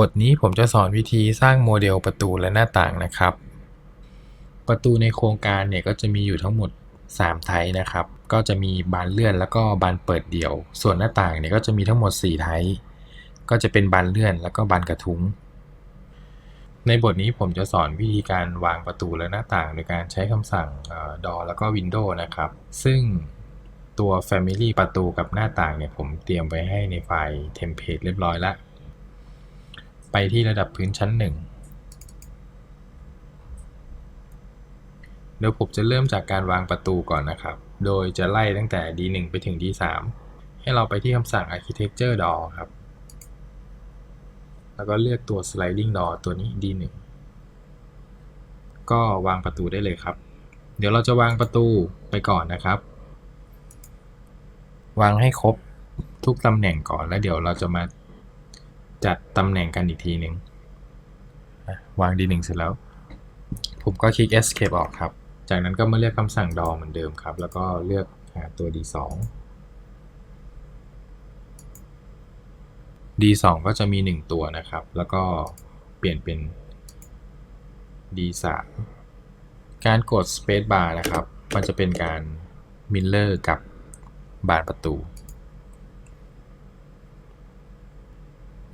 บทนี้ผมจะสอนวิธีสร้างโมเดลประตูและหน้าต่างนะครับ ประตูในโครงการเนี่ยก็จะมีอยู่ทั้งหมด 3 ไทป์นะครับ ก็จะมีบานเลื่อนแล้วก็บานเปิดเดี่ยว ส่วนหน้าต่างเนี่ยก็จะมีทั้งหมด 4 ไทป์ก็จะเป็นบานเลื่อนแล้วก็บานกระทุ้ง ในบทนี้ผมจะสอนวิธีการวางประตูและหน้าต่าง โดยการใช้คำสั่งดอแล้วก็ Windows นะครับ ซึ่งตัว Family ประตูกับหน้าต่างเนี่ยผมเตรียมไว้ให้ในไฟล์เทมเพลตเรียบร้อยแล้ว ไปที่ระดับพื้นชั้น1เดี๋ยวผมจะเริ่มจากการวางประตูก่อนนะครับ โดยจะไล่ตั้งแต่ D1 ไปถึง D3 ให้เราไปที่คำสั่ง Architecture Door ครับ แล้วก็เลือกตัว Sliding Door ตัวนี้ D1 ก็วางประตูได้เลยครับ เดี๋ยวเราจะวางประตูไปก่อนนะครับ วางให้ครบทุกตำแหน่งก่อนแล้วเดี๋ยวเราจะมา จัดตำแหน่งกันอีกทีหนึ่งวาง D1 เสร็จแล้ว ผมก็คลิก Escape ออกครับ จากนั้นก็มาเลือกคำสั่ง DOR เหมือนเดิมครับ แล้วก็เลือกหาตัว D2 D2 ก็จะมี 1 ตัวนะครับ แล้วก็เปลี่ยนเป็น D3 การกด Space Bar นะครับ มันจะเป็นการ Mirror กับบานประตู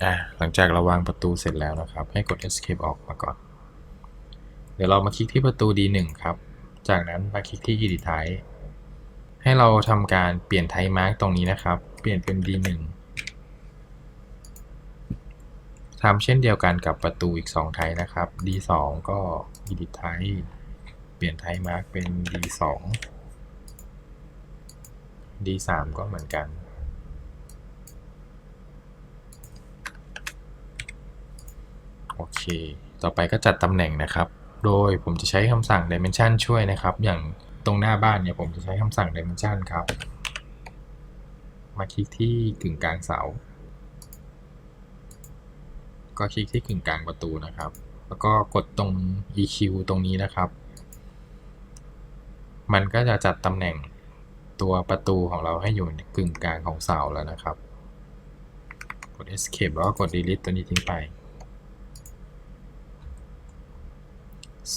อะหลังจากเราวางประตูเสร็จแล้วนะครับ ให้กด Escape ออกมาก่อน เดี๋ยวเรามาคลิกที่ประตู D1 ครับ จากนั้นมาคลิกที่ Edit Type ให้เราทำการเปลี่ยน Type Mark ตรงนี้นะครับ เปลี่ยนเป็น D1 ทำเช่นเดียวกันกับประตูอีก2ไทป์นะครับ D2 ก็ Edit Type เปลี่ยน Type Mark เป็น D2 D3 ก็เหมือนกัน โอเค ต่อไปก็จัดตำแหน่งนะครับ โดยผมจะใช้คำสั่ง dimension ช่วยนะครับ อย่างตรงหน้าบ้านเนี่ยผมจะใช้คำสั่ง dimension ครับ มาคลิกที่กึ่งกลางเสา ก็คลิกที่กึ่งกลางประตูนะครับ แล้วก็กดตรง EQ ตรงนี้นะครับ มันก็จะจัดตำแหน่งตัวประตูของเราให้อยู่ในกึ่งกลางของเสาแล้วนะครับ กด escape แล้วก็กด delete ตัวนี้ทิ้งไป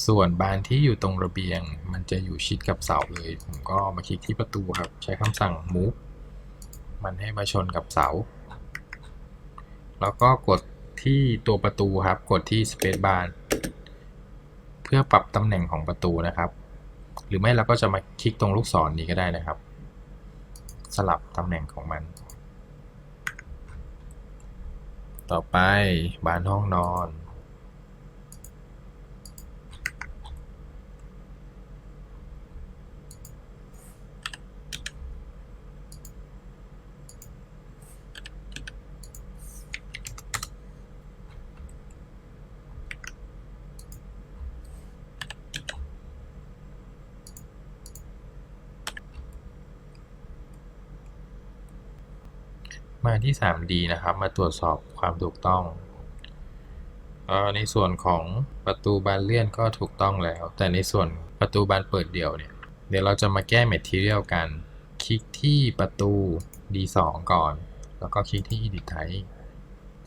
ส่วนบานที่อยู่ตรงระเบียง มันจะอยู่ชิดกับเสาเลย ผมก็มาคลิกที่ประตูครับ ใช้คำสั่ง move มันให้มาชนกับเสา แล้วก็กดที่ตัวประตูครับ กดที่ space bar เพื่อปรับตำแหน่งของประตูนะครับ หรือไม่เราก็จะมาคลิกตรงลูกศรนนี้ก็ได้นะครับ สลับตำแหน่งของมัน ต่อไปบานห้องนอน มาที่ 3D นะครับ มาตรวจสอบความถูกต้องออในส่วนของประตูบานเลื่อนก็ถูกต้องแล้ว แต่ในส่วนประตูบานเปิดเดี่ยวเนี่ย เดี๋ยวเราจะมาแก้ Material กัน คลิกที่ประตู D2 ก่อน แล้วก็คลิกที่ Edit Type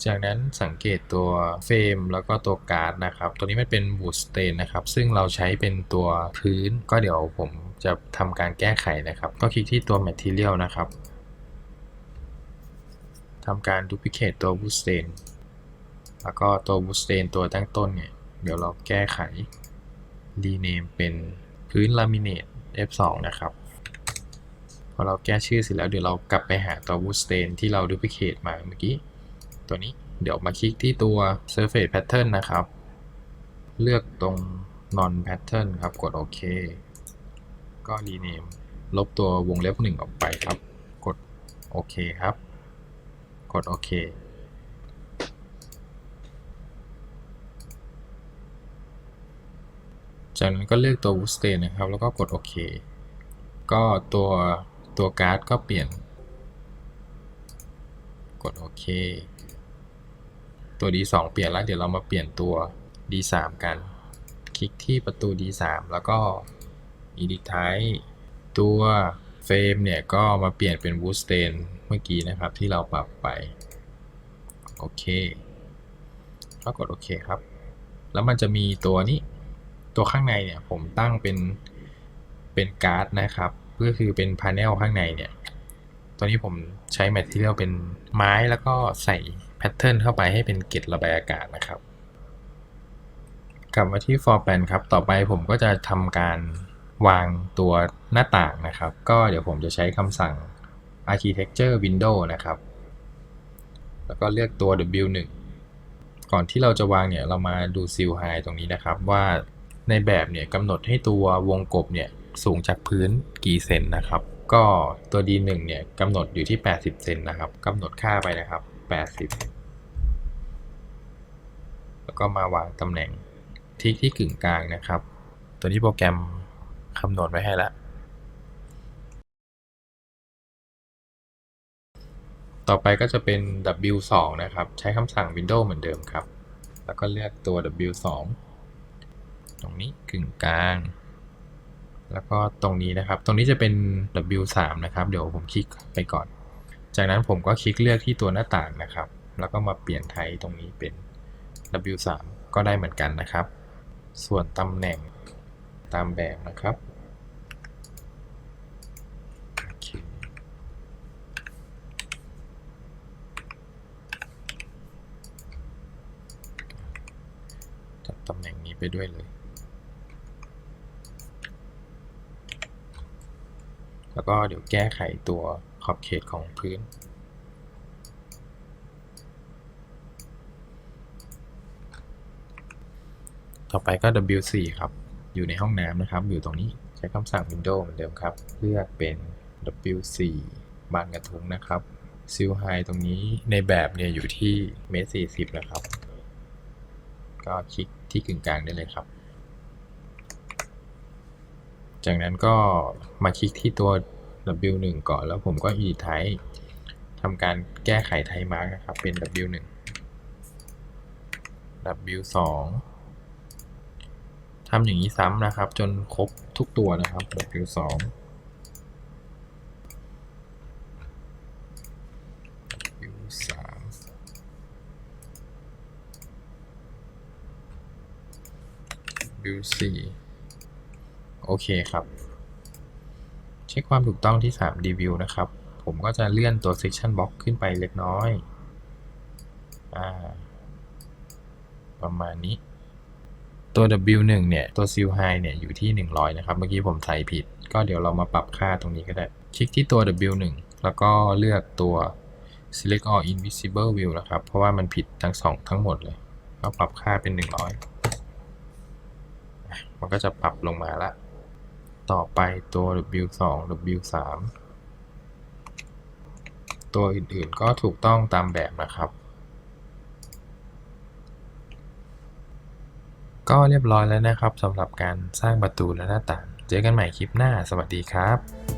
จากนั้นสังเกตตัวเฟรมแล้วก็ตัวการ์ดนะครับ ตัวนี้มันเป็น Wood Stain นะครับ ซึ่งเราใช้เป็นตัวพื้น ก็เดี๋ยวผมจะทำการแก้ไขนะครับ ก็คลิกที่ตัว Material นะครับ ทำการ duplicate ตัว wood stain แล้วก็ตัว wood stain ตัวตั้งต้นเนี่ย เดี๋ยวเราแก้ไข rename เป็นพื้น laminate F2 นะครับ พอเราแก้ชื่อเสร็จแล้วเดี๋ยวเรากลับไปหาตัว wood stain ที่เรา duplicate มาเมื่อกี้ ตัวนี้เดี๋ยวมาคลิกที่ตัว surface pattern นะครับ เลือกตรง non pattern ครับ กดโอเค ก็ rename ลบตัววงเล็บ1ออกไปครับ กดโอเคครับ ดโอเค จากนั้นก็เลือกตัว Wood Stain นะครับ แล้วก็กดโอเค ก็ตัวตัวการ์ดก็เปลี่ยน กดโอเค ตัว D2 เปลี่ยนแล้ว เดี๋ยวเรามาเปลี่ยนตัว D3 กัน คลิกที่ประตู D3 แล้วก็ Edit Type ตัว เฟรมเนี่ยก็มาเปลี่ยนเป็น Wood Stain เมื่อกี้นะครับที่เราปรับไป โอเคก็กดโอเคครับ แล้วมันจะมีตัวนี้ ตัวข้างในเนี่ยผมตั้งเป็นเป็นการ์ดนะครับ ก็คือเป็นพาเนลข้างในเนี่ย ตัวนี้ผมใช้แมทเทียลเป็นไม้แล้วก็ใส่แพทเทิร์นเข้าไปให้เป็นเกล็ดระบายอากาศนะครับ กลับมาที่ for plan ครับ ต่อไปผมก็จะทำการ วางตัวหน้าต่างนะครับ ก็เดี๋ยวผมจะใช้คำสั่ง architecture window นะครับ แล้วก็เลือกตัว W1 ก่อนที่เราจะวางเนี่ยเรามาดู seal height ตรงนี้นะครับ ว่าในแบบเนี่ยกำหนดให้ตัววงกบเนี่ยสูงจากพื้นกี่เซนนะครับ ก็ตัว D1 เนี่ยกำหนดอยู่ที่ 80 เซนนะครับกำหนดค่าไปนะครับ 80 แล้วก็มาวางตำแหน่งทิกที่กึ่งกลางนะครับ ตัวนี้โปรแกรม คำนวณไว้ให้แล้ว ต่อไปก็จะเป็น W2 นะครับ ใช้คำสั่ง Windows เหมือนเดิมครับ แล้วก็เลือกตัว W2 ตรงนี้กึ่งกลาง แล้วก็ตรงนี้นะครับ ตรงนี้จะเป็น W3 นะครับ เดี๋ยวผมคลิกไปก่อน จากนั้นผมก็คลิกเลือกที่ตัวหน้าต่างนะครับ แล้วก็มาเปลี่ยนไทยตรงนี้เป็น W3 ก็ได้เหมือนกันนะครับ ส่วนตำแหน่ง ตามแบบนะครับ จัดตำแหน่งนี้ไปด้วยเลย แล้วก็เดี๋ยวแก้ไขตัวขอบเขตของพื้นต่อไปก็ W4 ครับ อยู่ในห้องน้ำนะครับ อยู่ตรงนี้ใช้คำสั่ง Windows เหมือนเดิมครับ เลือกเป็น W4 บานกระทุ้งนะครับซิลไฮตรงนี้ในแบบเนี่ยอยู่ที่เมตรสี่สิบนะครับ ก็คลิกที่กึ่งกลางได้เลยครับ จากนั้นก็มาคลิกที่ตัว W1 ก่อนแล้วผมก็ edit type ทำการแก้ไขไทมาร์กนะครับเป็น W1 W2 ำอย่างนี้ซ้ำนะครับ จนครบทุกตัวนะครับ W2 W3 W4 โอเคครับ เช็คความถูกต้องที่3 review นะครับ ผมก็จะเลื่อนตัว section box ขึ้นไปเล็กน้อย อ่า ประมาณนี้ ตัว W1 เนี่ยตัว seal high เนี่ยอยู่ที่ 100 นะครับ เมื่อกี้ผมใส่ผิด ก็เดี๋ยวเรามาปรับค่าตรงนี้ก็ได้ คลิกที่ตัว W1 แล้วก็เลือกตัว select all invisible view นะครับ เพราะว่ามันผิดทั้งสองทั้งหมดเลยก็ปรับค่าเป็น 100 มันก็จะปรับลงมาละต่อไปตัว W2 W3 ตัวอื่นๆก็ถูกต้องตามแบบนะครับ ก็เรียบร้อยแล้วนะครับสำหรับการสร้างประตูและหน้าต่าง เจอกันใหม่คลิปหน้า สวัสดีครับ